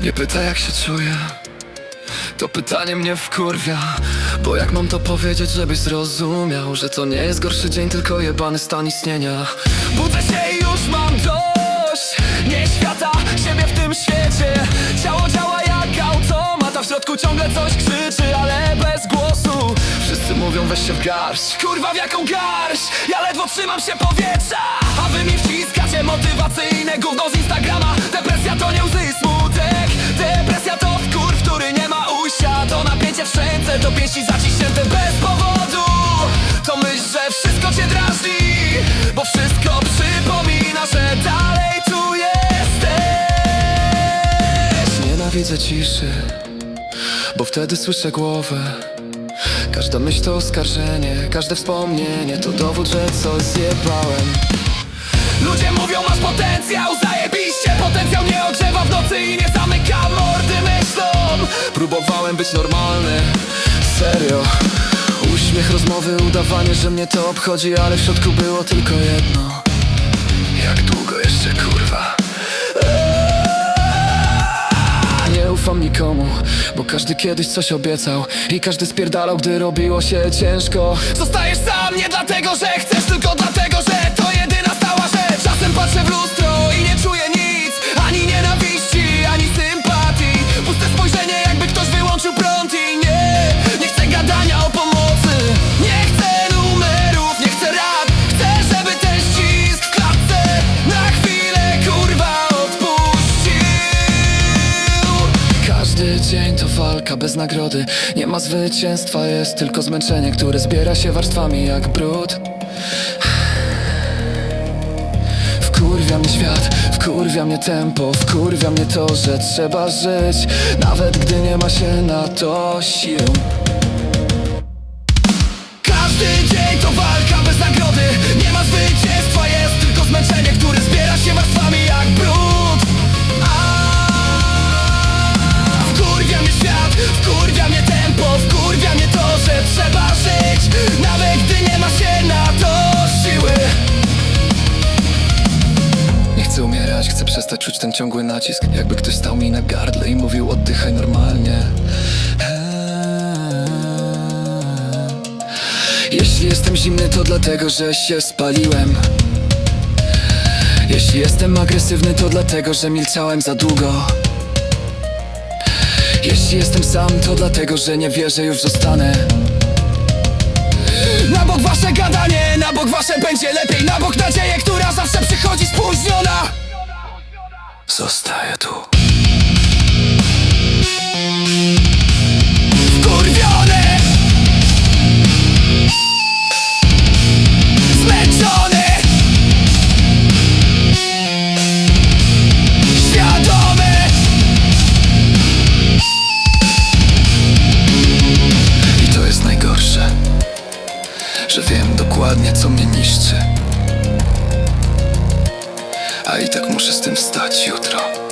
Nie pyta jak się czuję. To pytanie mnie wkurwia Bo jak mam to powiedzieć, żebyś zrozumiał Że to nie jest gorszy dzień, tylko jebany stan istnienia? Budzę się i już mam dość. Nie świata, siebie w tym świecie. Ciało działa jak automat A w środku ciągle coś krzyczy, ale bez głosu. Wszyscy mówią weź się w garść. Kurwa w jaką garść? Ja ledwo trzymam się powietrza A wy mi wciskacie motywacyjne gówno z Instagrama. Depresja to Nienawidzę ciszy Bo wtedy słyszę głowę. Każda myśl to oskarżenie, każde wspomnienie to dowód, że coś zjebałem. Ludzie mówią masz potencjał, zajebiście Potencjał nie ogrzewa w nocy i nie zamyka mordy myślą Próbowałem być normalny, serio. Uśmiech, rozmowy, udawanie, że mnie to obchodzi Ale w środku było tylko jedno. Jak długo jeszcze kurwa ufam nikomu, bo każdy kiedyś coś obiecał I każdy spierdalał, gdy robiło się ciężko. Zostajesz sam nie dlatego, że chcesz, dzień to walka bez nagrody. Nie ma zwycięstwa, jest tylko zmęczenie Które zbiera się warstwami jak brud. Wkurwia mnie świat, wkurwia mnie tempo Wkurwia mnie to, że trzeba żyć Nawet gdy nie ma się na to sił chcę przestać czuć ten ciągły nacisk Jakby ktoś stał mi na gardle i mówił oddychaj normalnie. Jeśli jestem zimny to dlatego, że się spaliłem. Jeśli jestem agresywny to dlatego, że milczałem za długo. Jeśli jestem sam to dlatego, że nie wierzę już zostanę. Na bok wasze gadanie, na bok wasze będzie lepiej Na bok nadzieję, która zawsze przychodzi spóźniona Zostaję tu. Wkurwiony! Zmęczony! Świadomy! I to jest najgorsze Że wiem dokładnie co mnie niszczy A i tak muszę z tym wstać jutro